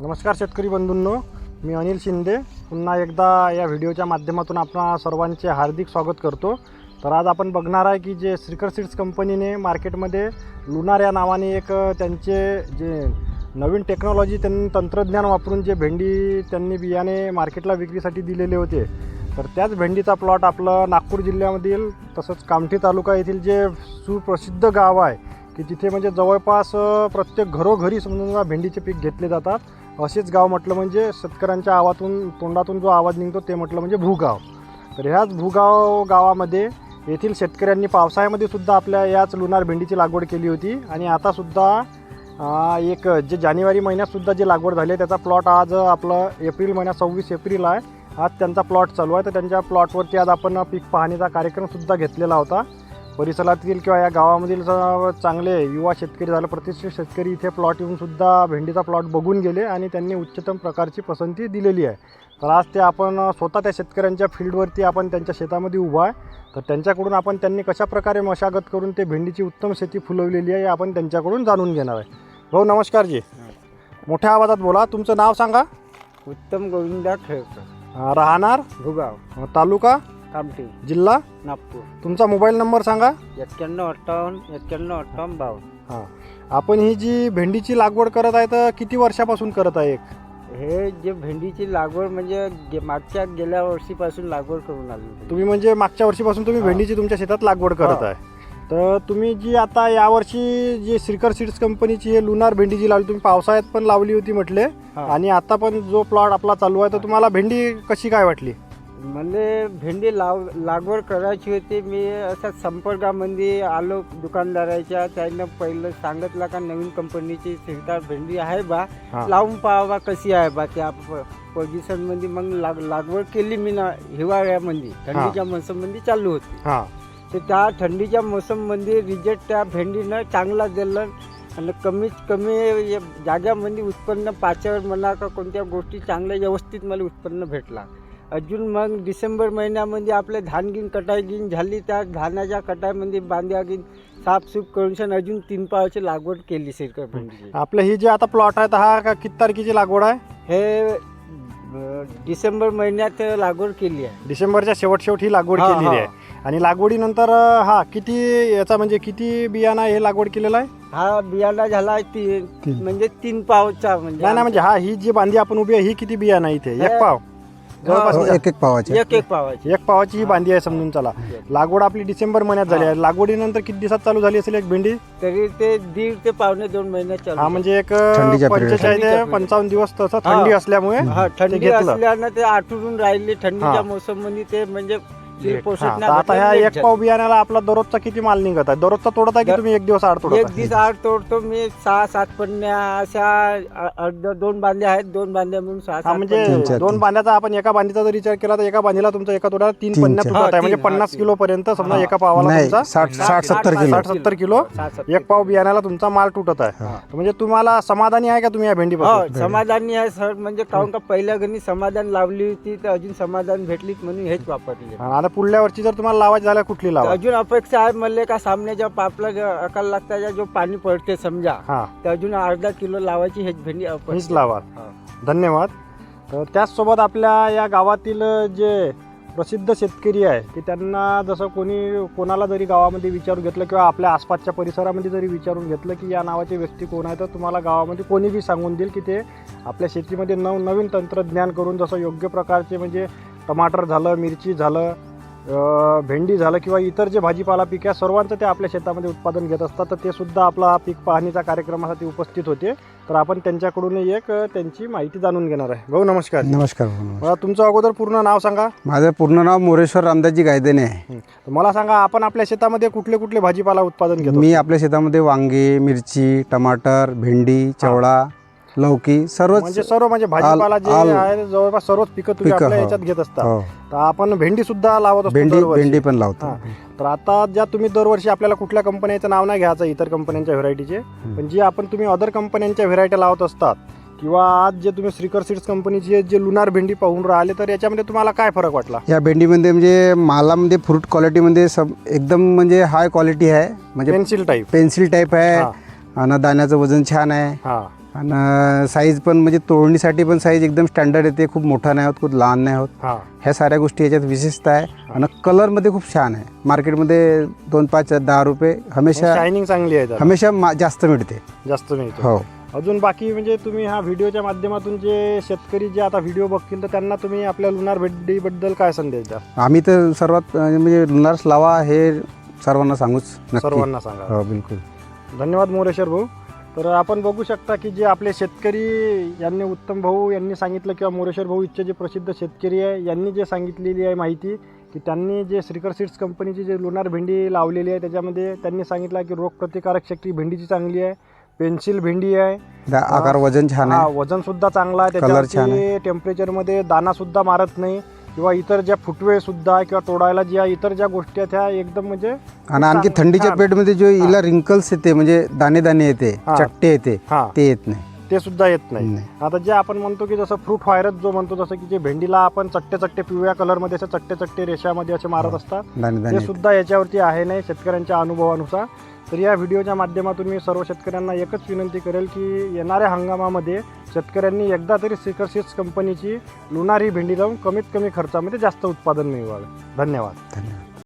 नमस्कार शेतकरी बंधूंनो मी अनिल शिंदे. पुन्हा एकदा या व्हिडिओच्या माध्यमातून आपणा सर्वांचे हार्दिक स्वागत करतो. तर आज आपण बघणार आहे की जे श्रीकर सीड्स कंपनीने मार्केटमध्ये लुनार या नावाने एक त्यांचे जे नवीन टेक्नॉलॉजी त्यांनी तंत्रज्ञान वापरून जे भेंडी त्यांनी बियाणे मार्केटला विक्रीसाठी दिलेले होते. तर त्याच भेंडीचा प्लॉट आपलं नागपूर जिल्ह्यामधील तसंच कामठी तालुका येथील जे सुप्रसिद्ध गाव आहे की तिथे म्हणजे जवळपास प्रत्येक घरोघरी समजा भेंडीचे पीक घेतले जातात. असेच गाव म्हटलं म्हणजे शेतकऱ्यांच्या आवातून तोंडातून जो आवाज निघतो ते म्हटलं म्हणजे भूगाव. तर ह्याच भूगाव गावामध्ये येथील शेतकऱ्यांनी पावसाळ्यामध्ये सुद्धा आपल्या याच लुणार भेंडीची लागवड केली होती. आणि आतासुद्धा एक जे जानेवारी महिन्यातसुद्धा जी लागवड झाली आहे त्याचा प्लॉट आज आपलं एप्रिल महिन्यात सव्वीस एप्रिल आहे. आज त्यांचा प्लॉट चालू आहे. तर त्यांच्या प्लॉटवरती आज आपण पीक पाहणीचा कार्यक्रमसुद्धा घेतलेला होता. परिसरातील किंवा या गावामधील चांगले युवा शेतकरी झालं प्रतिष्ठित शेतकरी इथे प्लॉट येऊन सुद्धा भेंडीचा प्लॉट बघून गेले आणि त्यांनी उच्चतम प्रकारची पसंती दिलेली आहे. तर आज ते आपण स्वतः त्या शेतकऱ्यांच्या फील्डवरती आपण त्यांच्या शेतामध्ये उभा आहे. तर त्यांच्याकडून आपण त्यांनी कशा प्रकारे मशागत करून ते भेंडीची उत्तम शेती फुलवलेली आहे हे आपण त्यांच्याकडून जाणून घेणार आहे. भाऊ नमस्कार जी. मोठ्या आवाजात बोला. तुमचं नाव सांगा. उत्तम गोविंदा खेळकर. राहणार? भुगाव. तालुका? कामठी जिल्हा? नागपूर. तुमचा मोबाईल नंबर सांगा. एक्क्याण्णव अठ्ठावन्न एक्क्याण्णव अठ्ठावन्न बावन्न हां. आपण ही जी भेंडीची लागवड करत आहे तर किती वर्षापासून करत आहे एक? हे जे भेंडीची लागवड म्हणजे गे- मागच्या गेल्या वर्षीपासून लागवड करून आली तुम्ही म्हणजे मागच्या वर्षीपासून तुम्ही. भेंडीची तुमच्या शेतात लागवड करत हा. आहे. तर तुम्ही जी आता यावर्षी जी श्रीकर सीड्स कंपनीची हे लुनार भेंडी जी लावली तुम्ही पावसाळ्यात पण लावली होती म्हटले. हा. आणि आता पण जो प्लॉट आपला चालू आहे तर तुम्हाला भेंडी कशी काय वाटली? मला भेंडी लाव लागवड करायची होती. मी असं संपर्कामध्ये आलो दुकानदाराच्या. त्यानं पहिलं सांगितलं का नवीन कंपनीची सिरकार भेंडी आहे बा. लावून पाहावा कशी आहे बा. त्या पोझिशनमध्ये मग लाग लागवड केली मी ना हिवाळ्यामध्ये. थंडीच्या मोसममध्ये चालू होती. तर त्या थंडीच्या मोसममध्ये रिजेक्ट त्या भेंडीनं चांगला दिलं आणि कमीत कमी जाग्यामध्ये उत्पन्न पाचवर म्हणा का कोणत्या गोष्टी चांगल्या व्यवस्थित मला उत्पन्न भेटला. अजून मग डिसेंबर महिन्यामध्ये आपले धान गिन कटाई गिन झाली त्या धानाच्या कटाईमध्ये बांध्या गिन साफसूफ करून अजून तीन पावाची लागवड केली सिरकर भेंडीची आपलं ही जी आता प्लॉट आहे हा का किती तारखेची लागवड आहे? हे डिसेंबर महिन्यात लागवड केली आहे. डिसेंबरच्या शेवट शेवट ही लागवड केलेली. आहे. आणि लागवडीनंतर हा किती याचा म्हणजे किती बियाणा हे लागवड केलेला आहे? हा बियाणा झाला ती. म्हणजे तीन पावचा म्हणजे म्हणजे हा ही जी बांधी आपण उभी आहे ही किती बियाणा इथे? एक पाव. जवळपास हो? एक एक पावाचे एक एक पावाची एक पावाची ही बांधी आहे समजून चला लागवड आपली डिसेंबर महिन्यात झाली आहे लागवडीनंतर किती दिवसात चालू झाली असेल एक भेंडी तरी ते दीड ते पावणे दोन महिने चालू हा म्हणजे एक थंडीच्या period. पंचेचाळीस ते. पंचावन्न दिवस तसं हा. थंडी असल्यामुळे हा थंडी घेतलं. असल्यानं ते आठवडून राहिली थंडीच्या हा. मोसममध्ये ते म्हणजे हा, तर नाही आता भेटलं, ह्या एक. पाव बियाण्याला आपला दररोजचा किती माल निघत आहे दररोजचा तोडत आहे की दर- तुम्ही एक दिवस आड तोडत एक दिवस आड तोडतो मी सहा सात पन्न्या अशा अ- अर्ध दोन बांध्या आहेत दोन बांध्या म्हणून सहा हा सात म्हणजे दोन तीन. बांध्याचा आपण एका बांधीचा जर विचार केला तर एका बांधीला तुमचा एका तोड्याला तीन तीन पन्न्या चार. तुटत आहे हा, म्हणजे हा, पन्नास तीन. किलो पर्यंत समजा हा. एका पावाला नाही तुमचा साठ साठ- साठ सत्तर साठ- किलो साठ सत्तर किलो सत्तर एक पाव बियाण्याला तुमचा माल तुटत आहे हा. म्हणजे तुम्हाला समाधानी आहे का तुम्ही या हो भेंडीपासून समाधानी आहे सर म्हणजे काहून का पहिल्या घरी समाधान लावली होती तर अजून समाधान भेटलीच म्हणून हेच वापरले हा, आता पुढल्या वर्षी जर तुम्हाला लावायची झाल्या कुठली लावा? अजून अपेक्षा आहे म्हणले का सामन्याच्या पापला जो अकाल लागताच्या जो पाणी पडते समजा हा. तर अजून अर्धा किलो लावायची हेच भेंडी हीच अपेक्षा लावा हा. धन्यवाद. तर त्याचसोबत आपल्या या गावातील जे प्रसिद्ध शेतकरी आहे की त्यांना जसं कोणी कोणाला जरी गावामध्ये विचारून घेतलं किंवा आपल्या आसपासच्या परिसरामध्ये जरी विचारून घेतलं की या नावाचे व्यक्ती कोण आहे तर तुम्हाला गावामध्ये कोणी बी सांगून देईल की ते आपल्या शेतीमध्ये नव नवीन तंत्रज्ञान करून जसं योग्य प्रकारचे म्हणजे टमाटर झालं मिरची झालं भेंडी झालं किंवा इतर जे भाजीपाला पीक आहे सर्वांचं ते आपल्या शेतामध्ये उत्पादन घेत असतात. तर ते सुद्धा आपला पीक पाहणीचा कार्यक्रमासाठी उपस्थित होते. तर आपण त्यांच्याकडून एक त्यांची माहिती जाणून घेणार आहे. भाऊ नमस्कार. नमस्कार. मला तुमचं अगोदर पूर्ण नाव सांगा. माझं पूर्ण नाव मोरेश्वर रामदासजी गायदेने आहे. तर मला सांगा आपण आपल्या शेतामध्ये कुठले कुठले भाजीपाला उत्पादन घेतो मी आपल्या शेतामध्ये वांगे मिरची टमाटर भेंडी चवळा लौकी सर्वच म्हणजे सर्व म्हणजे भाजीपाला जे आल- आहे जवळपास सर्वच पिकं तुम्ही पिकं, आपल्या हो. याच्यात घेत असता हो तर आपण भेंडी सुद्धा लावत असतो भेंडी दरवर्षी. भेंडी पण लावतो हा. तर आता ज्या तुम्ही दरवर्षी आपल्याला कुठल्या कंपन्याचं नाव नाही घ्यायचं इतर कंपन्यांच्या व्हेरायटीचे पण जी आपण तुम्ही अदर कंपन्यांच्या व्हेरायटी लावत असतात किंवा आज जे तुम्ही श्रीकर सीड्स कंपनीची जे लुनार भेंडी पाहून राहिले तर याच्यामध्ये तुम्हाला काय फरक वाटला या भेंडीमध्ये म्हणजे मालामध्ये फ्रूट क्वालिटीमध्ये सब एकदम म्हणजे हाय क्वालिटी आहे म्हणजे पेन्सिल टाईप पेन्सिल टाईप आहे. आणि दाण्याचं वजन छान आहे. हा. आणि साईज पण म्हणजे तोडणीसाठी पण साईज एकदम स्टँडर्ड येते खूप मोठा नाही होत खूप लहान नाही होत. हां. ह्या साऱ्या गोष्टी याच्यात विशेषता आहे. आणि कलरमध्ये खूप छान आहे. मार्केटमध्ये दोन पाच दहा रुपये हमेशा शायनिंग चांगली आहे त्याला. हमेशा मा- जास्त मिळते. जास्त मिळतो. हो. अजून बाकी म्हणजे तुम्ही हा व्हिडिओच्या माध्यमातून जे शेतकरी जे आता व्हिडिओ बघतील तर त्यांना तुम्ही आपल्या लुनार भेंडीबद्दल काय संदेश द्या? आम्ही तर सर्वात अं, म्हणजे लुनार्स लावा हे सर्वांना सांगूच नक्की. सर्वांना सांगा. हो बिलकुल. धन्यवाद मोरेश्वर भाऊ. तर आपण बघू शकता की जे आपले शेतकरी यांनी उत्तम भाऊ यांनी सांगितलं किंवा मोरेश्वर भाऊ इथचे जे प्रसिद्ध शेतकरी आहे यांनी जे सांगितलेली आहे माहिती की त्यांनी जे श्रीकर सीड्स कंपनीची जे लोणार भेंडी लावलेली आहे त्याच्यामध्ये त्यांनी सांगितलं की रोगप्रतिकारक शक्ती भेंडीची चांगली आहे पेन्सिल भेंडी आहे. आकार वजन छान आहे. वजन सुद्धा चांगला आहे त्याच्यावरती टेम्परेचरमध्ये दाना सुद्धा मारत नाही. किंवा इतर ज्या फुटवे सुद्धा किंवा तोडायला ज्या इतर ज्या गोष्टी आहेत ह्या एकदम म्हणजे आणि आणखी थंडीच्या छान. पेटमध्ये जो हिला रिंकल्स येते म्हणजे दाणे दाणे येते हा. चट्टे येते हा ते येत नाही ते सुद्धा येत नाही नाही. आता जे आपण म्हणतो की जसं फ्रूट व्हायरस जो म्हणतो जसं की जे भेंडीला आपण चट्टे चट्टे पिवळ्या कलरमध्ये असे चट्टे चट्टे रेषामध्ये असे मारत. असतात दाणे ते येते. सुद्धा याच्यावरती आहे नाही शेतकऱ्यांच्या अनुभवानुसार तर या व्हिडिओच्या माध्यमातून मी सर्व शेतकऱ्यांना एकच विनंती करेल की येणाऱ्या हंगामामध्ये शेतकऱ्यांनी एकदा तरी सिकर सीड्स कंपनीची लुणारी भेंडी लावून कमीत कमी खर्चामध्ये जास्त उत्पादन मिळवावे. धन्यवाद. धन्यवाद.